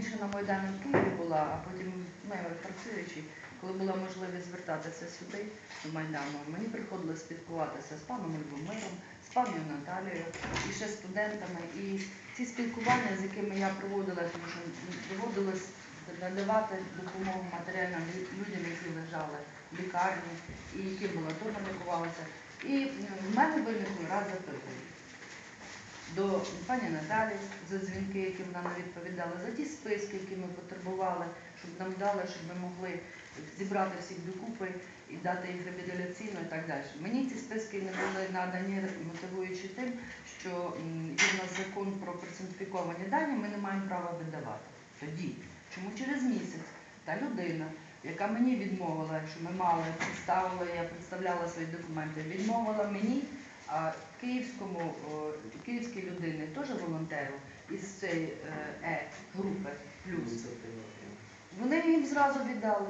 більше на Майдані в Києві була, а потім ну, працюючи, коли була можливість звертатися сюди, до Майдану, мені приходилось спілкуватися з паном Любомиром, з пані Наталією і ще студентами. І ці спілкування, з якими я проводила, доводилось надавати допомогу матеріальним людям, які лежали в лікарні і які амбулаторно лікувалися. І в мене виникло раз запитання до пані Наталі за дзвінки, які вона не відповідала, за ті списки, які ми потребували, щоб нам дали, щоб ми могли зібрати всіх докупи і дати їх реабілітаційно і так далі. Мені ці списки не були надані, мотивуючи тим, що є в нас закон про персоніфіковані дані, ми не маємо права видавати. Тоді, чому через місяць та людина, яка мені відмовила, що ми мали, представила, я представляла свої документи, відмовила мені, а київському, київській людині, теж волонтеру із цієї е, групи плюс. Вони їм зразу віддали.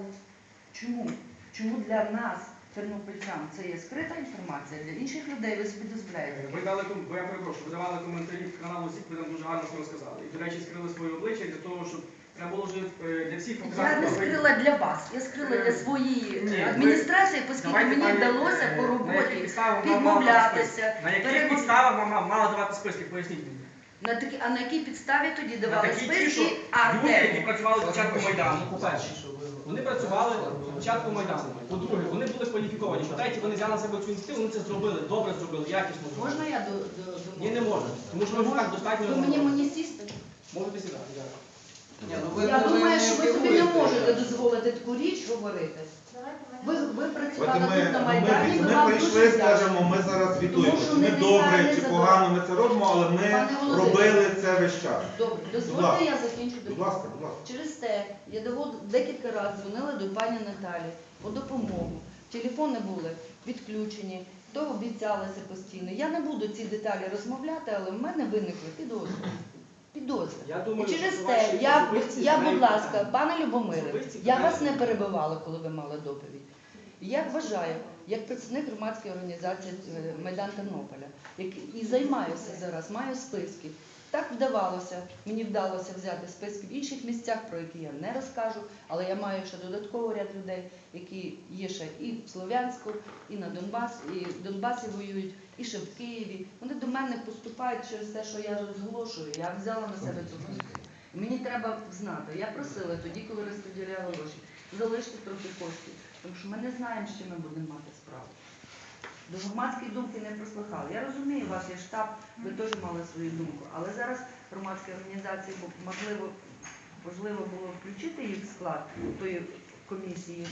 Чому? Чому для нас, тернопільчан, це є скрита інформація, для інших людей ви собі дозволяєте. Ви дали бо я перепрошую, ви давали коментарі в каналу ЗІК, ви там дуже гарно все розказали. І, до речі, скрили своє обличчя для того, щоб треба було вже е, для всіх Я показати. не скрила для вас, я скрила для своєї Ні, ви- адміністрації, оскільки Давайте, мені пані, вдалося е, по на роботі підставах вона мала давати списки? відмовлятися. На яких перемог- підставах вона мала давати списки? Poясніть мені. На такі, а на якій підставі тоді На давали такі ті, що списки, а люди, які де? працювали до початку Майдану, по-перше, вони працювали до початку Майдану. По-друге, вони були кваліфіковані. По-третє, вони взяли на себе цю ініціативу, вони це зробили, добре зробили, якісно зробили. Можна я до, до, до Ні, не можна. Тому що вже так достатньо Ви мені мені сісти? Можете сідати. дякую. Ні, ну ви Я думаю, що ви собі не можете дозволити таку річ говорити. Ви, ви От працювали ми, тут на Майдані, ми, ми вам прийшли, дуже вдячні. скажемо, ми зараз звітуємо, Тому що чи ми ми добре відповідальні чи за погано ми це робимо, але ми Пане Володимире. робили це весь час. Добре, Будь дозвольте ласка. я закінчу Будь до ласка, будь ласка. Через те я довод- декілька разів дзвонила до пані Наталі по допомогу. Телефони були відключені, то обіцялося постійно. Я не буду ці деталі розмовляти, але в мене виникли підозри. Підозри. Я І через що те, ваші я, особисті я, будь знають ласка, питання. пане Любомире, Особисті я питання. вас не перебивала, коли ви мали доповідь. Я вважаю, як представник громадської організації е, Майдан Тернополя, який і займаюся зараз, маю списки. Так вдавалося, мені вдалося взяти списки в інших місцях, про які я не розкажу, але я маю ще додатковий ряд людей, які є ще і в Слов'янську, і на Донбас, і в Донбасі воюють, і ще в Києві. Вони до мене поступають через те, що я розголошую. Я взяла на себе цю функцію. Мені треба знати. Я просила тоді, коли розподіляла гроші, залишити трохи коштів, тому що ми не знаємо, з чим ми будемо мати справу. До громадської думки не прослухали. Я розумію, ваш вас є штаб, ви теж мали свою думку, але зараз громадські організації можливо, можливо було включити їх в склад тої комісії